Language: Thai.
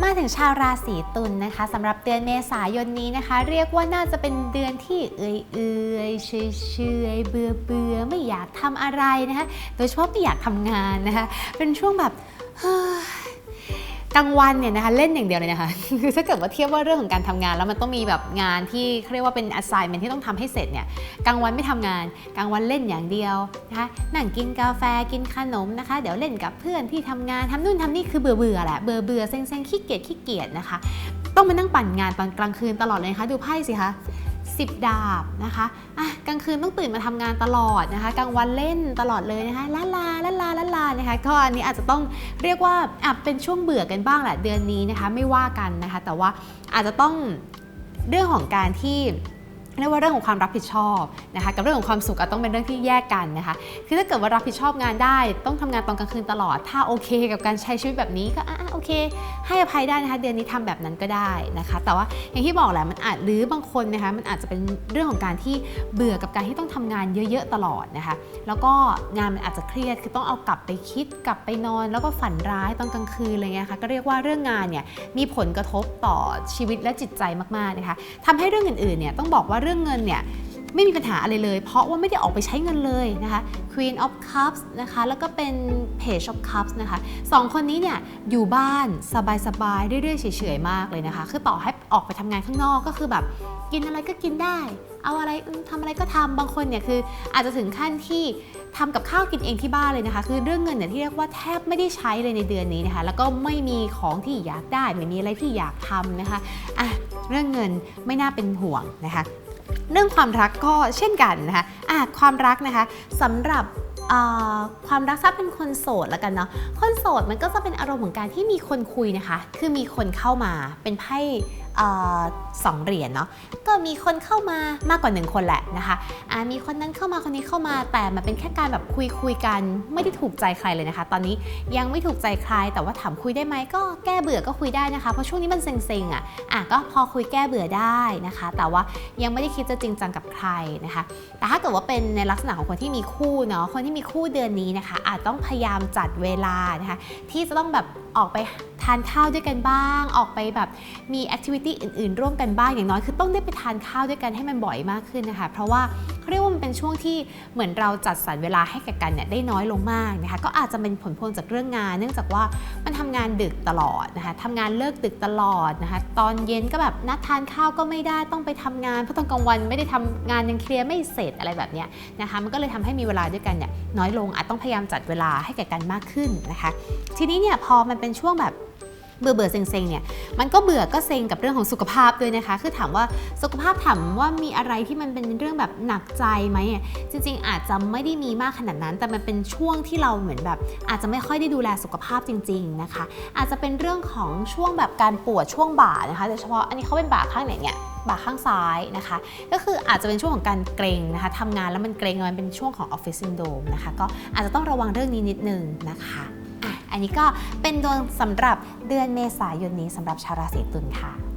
มาถึงชาวราศีตุลนะคะสำหรับเดือนเมษายนนี้นะคะ เรียกว่าน่าจะเป็นเดือนที่เอื่อยเอื่อยๆเฉยเฉยๆเบื่อเบื่อๆไม่อยากทำอะไรนะคะโดยเฉพาะไม่อยากทำงานนะคะเป็นช่วงแบบ กลางวันเนี่ยนะคะเล่นอย่างเดียวเลยนะคะคือถ้าเกิดว่าเทียบว่าเรื่องของการทำงาน แล้วมันต้องมีแบบงานที่เขาเรียกว่าเป็น assignment ที่ต้องทำให้เสร็จเนี่ยกลางวันไม่ทำงานกลางวันเล่นอย่างเดียวนะคะนั่งกินกาแฟกินขนมนะคะ เดี๋ยวเล่นกับเพื่อนที่ทำงานทำนู่นทำนี่คือเบื่อเบื่อแหละเบื่อเบื่อเซ็งเซ็งขี้เกียจขี้เกียจนะคะ ต้องมานั่งปั่นงานตอนกลางคืนตลอดเลยนะคะดูไพ่สิคะสิบดาบนะคะอะ ลางคืนต้องตื่นมาทำงานตลอดนะคะ กลางวันเล่นตลอดเลยนะคะลาลาลาลาลาลานะคะก็อันนี้อาจจะต้องเรียกว่าอะเป็นช่วงเบื่อกันบ้างแหละเดือนนี้นะคะ ไม่ว่ากันนะคะ แต่ว่าอาจจะต้องเรื่องของการที่ เรียกว่าเรื่องของความรับผิดชอบนะคะกับเรื่องของความสุขต้องเป็นเรื่องที่แยกกันนะคะคือถ้าเกิดว่ารับผิดชอบงานได้ ต้องทำงานตอนกลางคืนตลอด ถ้าโอเค กับการใช้ชีวิตแบบนี้ก็อะโอเค ให้อภัยได้นะคะเดือนนี้ทำแบบนั้นก็ได้นะคะ แต่ว่าอย่างที่บอกแหละมันอาจหรือบางคนนะคะมันอาจจะเป็นเรื่องของการที่เบื่อกับการที่ต้องทำงานเยอะๆตลอดนะคะแล้วก็งานมันอาจจะเครียดคือต้องเอากลับไปคิดกลับไปนอน แล้วก็ฝันร้ายตอนกลางคืนอะไรเงี้ยค่ะก็เรียกว่าเรื่องงานเนี่ยมีผลกระทบต่อชีวิตและจิตใจมากๆนะคะทำให้เรื่องอื่นๆเนี่ยต้องบอกว่าเรื่องเงินเนี่ยไม่มีปัญหาอะไรเลย เพราะว่าไม่ได้ออกไปใช้เงินเลยนะคะ Queen of Cups นะคะ แล้วก็เป็น Page of Cups นะคะสองคนนี้เนี่ยอยู่บ้านสบายๆ เรื่อยๆ เฉยๆ มากเลยนะคะ คือต่อให้ออกไปทำงานข้างนอกก็คือแบบกินอะไรก็กินได้ เอาอะไรอืมทำอะไรก็ทำบางคนเนี่ยคืออาจจะถึงขั้นที่ทำกับข้าวกินเองที่บ้านเลยนะคะ คือเรื่องเงินเนี่ยที่เรียกว่าแทบไม่ได้ใช้เลยในเดือนนี้นะคะ แล้วก็ไม่มีของที่อยากได้ ไม่มีอะไรที่อยากทำนะคะอะเรื่องเงินไม่น่าเป็นห่วงนะคะ เรื่องความรักก็เช่นกันนะคะะความรักนะคะสำหรับความรักถ้าเป็นคนโสดแล้วกันเนาะ คนโสดมันก็จะเป็นอารมณ์ของการที่มีคนคุยนะคะ คือมีคนเข้ามาเป็นไพ่ สองเหรียญเนาะก็มีคนเข้ามามากกว่าหนึ่งคนแหละนะคะอ่ามีคนนั้นเข้ามาคนนี้เข้ามาแต่มันเป็นแค่การแบบคุยคุยกันไม่ได้ถูกใจใครเลยนะคะ ตอนนี้ยังไม่ถูกใจใครแต่ว่าถามคุยได้ไหมก็แก้เบื่อก็คุยได้นะคะ เพราะช่วงนี้มันเซ็งๆอะอะก็พอคุยแก้เบื่อได้นะคะ แต่ว่ายังไม่ได้คิดจะจริงจังกับใครนะคะ แต่ถ้าเกิดว่าเป็นในลักษณะของคนที่มีคู่เนาะคนที่มีคู่เดือนนี้นะคะ อาจต้องพยายามจัดเวลานะคะที่จะต้องแบบออกไป ทานข้าวด้วยกันบ้าง ออกไปแบบมีแอคทิวิตี้อื่น ๆ ร่วมกันบ้างอย่างน้อยคือต้องได้ไปทานข้าวด้วยกันให้มันบ่อยมากขึ้นนะคะ เพราะว่าเขาเรียกว่ามันเป็นช่วงที่เหมือนเราจัดสรรเวลาให้กับกันเนี่ยได้น้อยลงมากนะคะก็อาจจะเป็นผลพวงจากเรื่องงาน เนื่องจากว่ามันทำงานดึกตลอดนะคะทำงานเลิกดึกตลอดนะคะตอนเย็นก็แบบนัดทานข้าวก็ไม่ได้ต้องไปทำงานเพราะตอนกลางวันไม่ได้ทำงานยังเคลียร์ไม่เสร็จอะไรแบบเนี้ยนะคะมันก็เลยทำให้มีเวลาด้วยกันเนี่ยน้อยลงอาจต้องพยายามจัดเวลาให้แก่กันมากขึ้นนะคะ ทีนี้เนี่ยพอมันเป็นช่วงแบบ เบื่อเบื่อๆเซ็งๆเนี่ยมันก็เบื่อก็เซ็งกับเรื่องของสุขภาพด้วยนะคะ คือถามว่าสุขภาพถามว่ามีอะไรที่มันเป็นเรื่องแบบหนักใจไหมอะจริง ๆ อาจจะไม่ได้มีมากขนาดนั้น แต่มันเป็นช่วงที่เราเหมือนแบบ อาจจะไม่ค่อยได้ดูแลสุขภาพจริง ๆนะคะ อาจจะเป็นเรื่องของช่วงแบบการปวดช่วงบ่านะคะโดยเฉพาะอันนี้เขาเป็นบ่าข้างไหนเนี่ยบ่าข้างซ้ายนะคะ ก็คืออาจจะเป็นช่วงของการเกรงนะคะทำงานแล้วมันเกรงมันเป็นช่วงของออฟฟิศซินโดมนะคะก็อาจจะต้องระวังเรื่องนี้นิดนึงนะคะ อันนี้ก็เป็นดวงสำหรับเดือนเมษายนนี้สำหรับชาวราศีตุลค่ะ